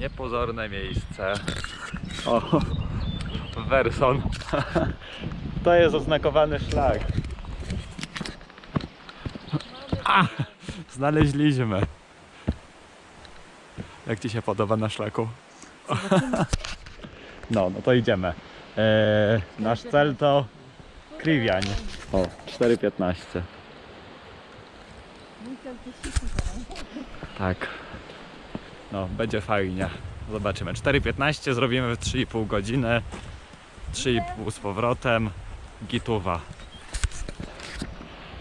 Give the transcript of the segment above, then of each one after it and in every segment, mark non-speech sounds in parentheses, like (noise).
Niepozorne miejsce. O, Werson. (laughs) To jest oznakowany szlak. A, znaleźliśmy. Jak Ci się podoba na szlaku? (laughs) No, no to idziemy. Eee, nasz cel to Kriwiań. O, 4,15. Tak. No, będzie fajnie. Zobaczymy. 4,15 zrobimy w 3,5 godziny. 3,5 z powrotem. Gituwa.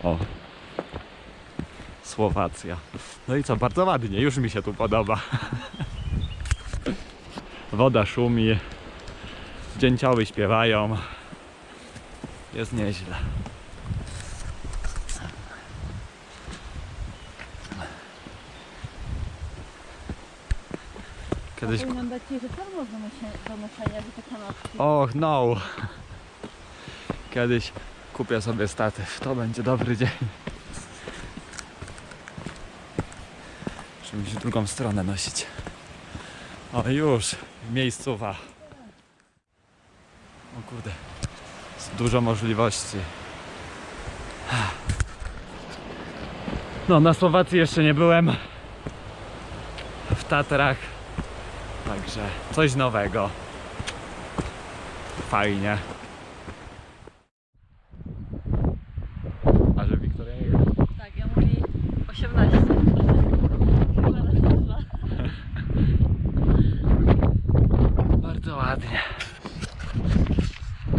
O. Słowacja. No i co, bardzo ładnie, już mi się tu podoba. Woda szumi. Dzięcioły śpiewają. Jest nieźle. Kiedyś... Powinnam dać że termos do nosie- do noszenia, że te kanapki. Och no. Kiedyś kupię sobie statyw. To będzie dobry dzień. Muszę mi się drugą stronę nosić. O już, miejscowa. O kurde. Jest dużo możliwości. No, na Słowacji jeszcze nie byłem. W Tatrach. Także coś nowego. Fajnie. A że Wiktoria nie gra. Tak, ja mówię 18. (laughs) Bardzo ładnie.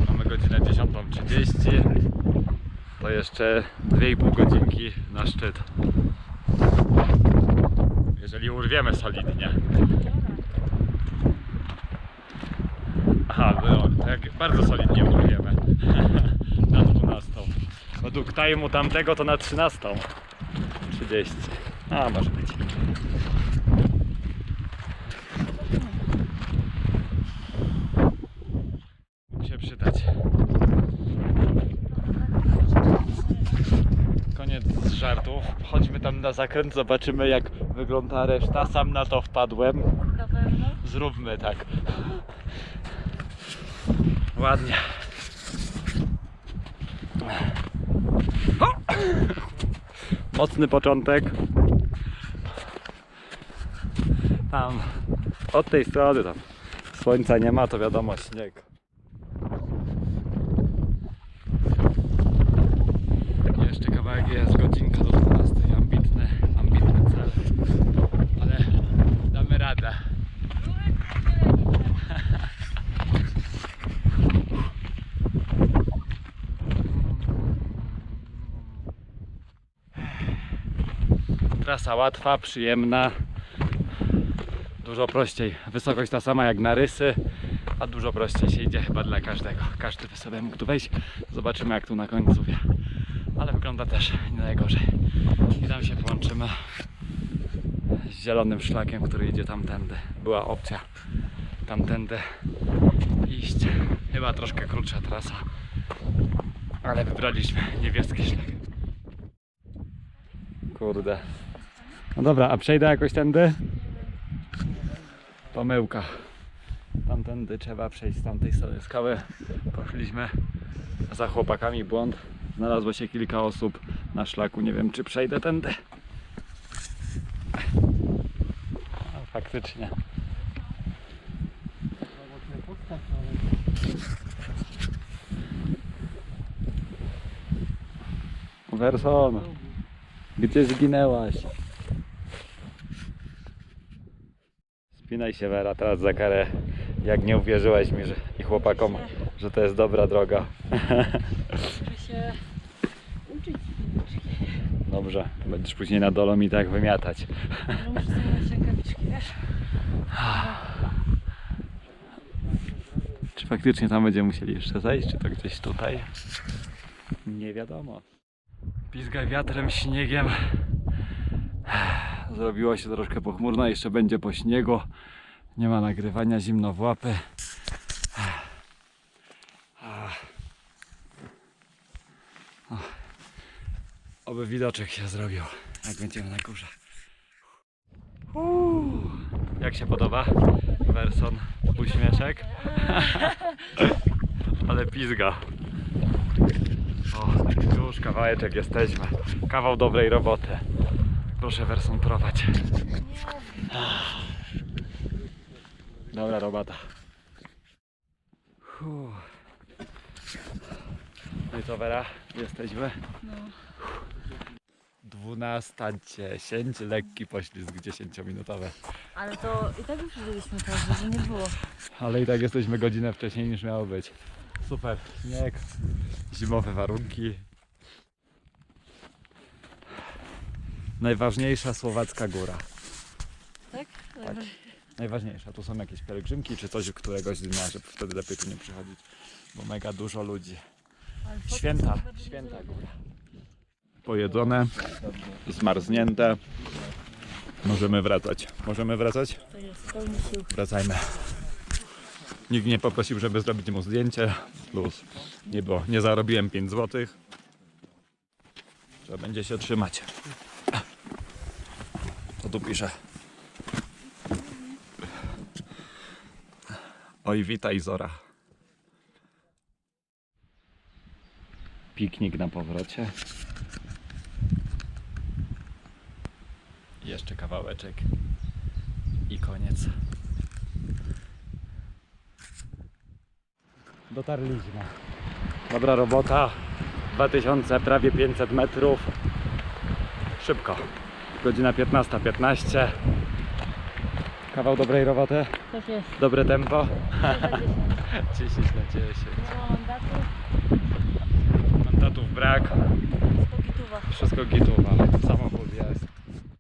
Mamy godzinę 10.30. To jeszcze 2,5 godzinki na szczyt. Jeżeli urwiemy solidnie. Aha, no, tak bardzo solidnie urwiemy. (laughs) na 12. Według time'u tamtego to na 13.30. A, może być. Mógł się przydać. Koniec z żartów. Chodźmy tam na zakręt, zobaczymy jak wygląda reszta. Sam na to wpadłem. Zróbmy tak. Ładnie. O! Mocny początek. Tam od tej strony tam słońca nie ma, to wiadomo śnieg. Jeszcze kawałek jest, godzinka do 12. Ambitny, ambitny cel. Ale damy radę. Trasa łatwa, przyjemna. Dużo prościej. Wysokość ta sama jak na rysy, a dużo prościej się idzie chyba dla każdego. Każdy by sobie mógł tu wejść. Zobaczymy jak tu na końcu wie. Ale wygląda też nie najgorzej. I tam się połączymy z zielonym szlakiem, który idzie tamtędy. Była opcja tamtędy iść. Chyba troszkę krótsza trasa. Ale wybraliśmy niebieski szlak. Kurde. No dobra, a przejdę jakoś tędy? Pomyłka. Tamtędy trzeba przejść z tamtej strony skały. Poszliśmy za chłopakami błąd. Znalazło się kilka osób na szlaku. Nie wiem, czy przejdę tędy. A, faktycznie. Werson, gdzie zginęłaś? Spinaj się Wera teraz za karę. Jak nie uwierzyłeś mi że, i chłopakom, że to jest dobra droga. Muszę się uczyć. Dobrze, będziesz później na dolomitach wymiatać. Ale muszę rękawiczki, wiesz? Czy faktycznie tam będziemy musieli jeszcze zejść, czy to gdzieś tutaj? Nie wiadomo. Pizga wiatrem, śniegiem. Zrobiło się troszkę pochmurno, jeszcze będzie po śniegu. Nie ma nagrywania, zimno w łapy. Oby widoczek się zrobił, jak będziemy na górze. Uuu, Jak się podoba? Werson, uśmieszek. (laughs) Ale pizga. O, już kawałeczek jesteśmy. Kawał dobrej roboty. Proszę Werson prowadź. Dobra robota. Fuh. No i co Wera? Jesteśmy? No. 12.10, lekki poślizg 10-minutowy. Ale to i tak już byliśmy pewnie, że nie było. Ale i tak jesteśmy godzinę wcześniej niż miało być. Super, śnieg, zimowe warunki. Najważniejsza słowacka góra. Tak? Tak. Najważniejsza. Tu są jakieś pielgrzymki czy coś któregoś dnia, żeby wtedy lepiej tu nie przychodzić. Bo mega dużo ludzi. Święta, święta góra. Pojedzone, zmarznięte. Możemy wracać. Możemy wracać? To jest pełny sił. Wracajmy. Nikt nie poprosił, żeby zrobić mu zdjęcie. Plus nie było. Nie zarobiłem 5 zł. Trzeba będzie się trzymać. Tu pisze? Oj, witaj Zora. Piknik na powrocie. Jeszcze kawałeczek i koniec. Dotarliśmy. Dobra robota. 2000, prawie 500 metrów. Szybko. Godzina 15.15. 15. Kawał dobrej roboty. Tak jest. Dobre tempo. Za 10. 10 na 10. Nie ma mandatu, Mandatów brak. tylko gituwa. Wszystko gituwa. Samochód